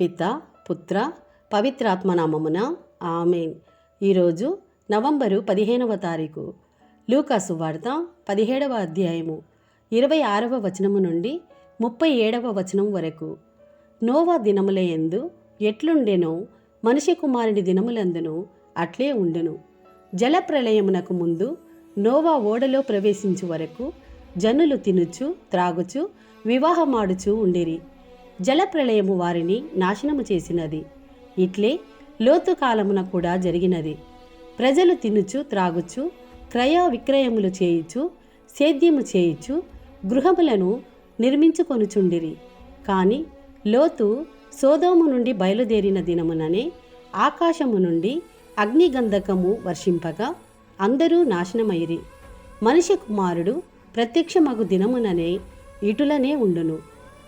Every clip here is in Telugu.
పిత పుత్ర పవిత్రాత్మనామమున ఆమెన్. ఈరోజు నవంబరు పదిహేనవ తారీఖు. లూకాసు వార్త పదిహేడవ అధ్యాయము ఇరవై ఆరవ వచనము నుండి ముప్పై ఏడవ వచనం వరకు. నోవా దినములయందు ఎట్లుండెనో మనిషి కుమారుని దినములందును అట్లే ఉండును. జలప్రలయమునకు ముందు నోవా ఓడలో ప్రవేశించు వరకు జనులు తినుచు త్రాగుచు వివాహమాడుచు ఉండిరి. జలప్రళయము వారిని నాశనము చేసినది. ఇట్లే లోతు కాలమున కూడా జరిగినది. ప్రజలు తినుచు త్రాగుచు క్రయ విక్రయములు చేయుచు సేద్యము చేయుచు గృహములను నిర్మించుకొనుచుండిరి. కాని లోతు సోదోము నుండి బయలుదేరిన దినముననే ఆకాశము నుండి అగ్నిగంధకము వర్షింపగా అందరూ నాశనమైరి మనిషి కుమారుడు ప్రత్యక్షమగు దినముననే ఇటులనే ఉండును.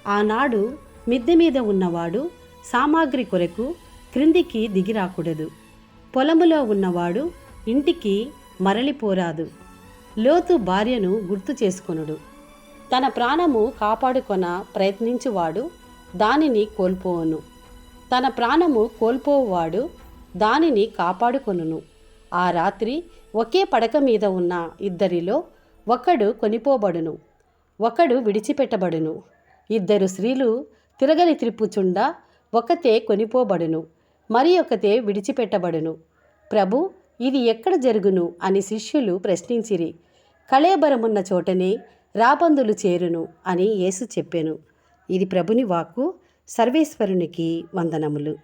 ఆనాడు మిద్దె మీద ఉన్నవాడు సామాగ్రి కొరకు క్రిందికి దిగిరాకూడదు. పొలములో ఉన్నవాడు ఇంటికి మరలిపోరాదు. లోతు భార్యను గుర్తు చేసుకొనుడు. తన ప్రాణము కాపాడుకొన ప్రయత్నించువాడు దానిని కోల్పోవును. తన ప్రాణము కోల్పోవాడు దానిని కాపాడుకొనును. ఆ రాత్రి ఒకే పడక మీద ఉన్న ఇద్దరిలో ఒకడు కొనిపోబడును. ఒకడు విడిచిపెట్టబడును. ఇద్దరు స్త్రీలు తిరగలి త్రిప్పుచుండ ఒకతే కొనిపోబడును మరి ఒకతే విడిచిపెట్టబడును. ప్రభు ఇది ఎక్కడ జరుగును? అని శిష్యులు ప్రశ్నించిరి. కళేబరమున్న చోటనే రాబందులు చేరును అని యేసు చెప్పెను. ఇది ప్రభుని వాక్కు సర్వేశ్వరునికి వందనములు.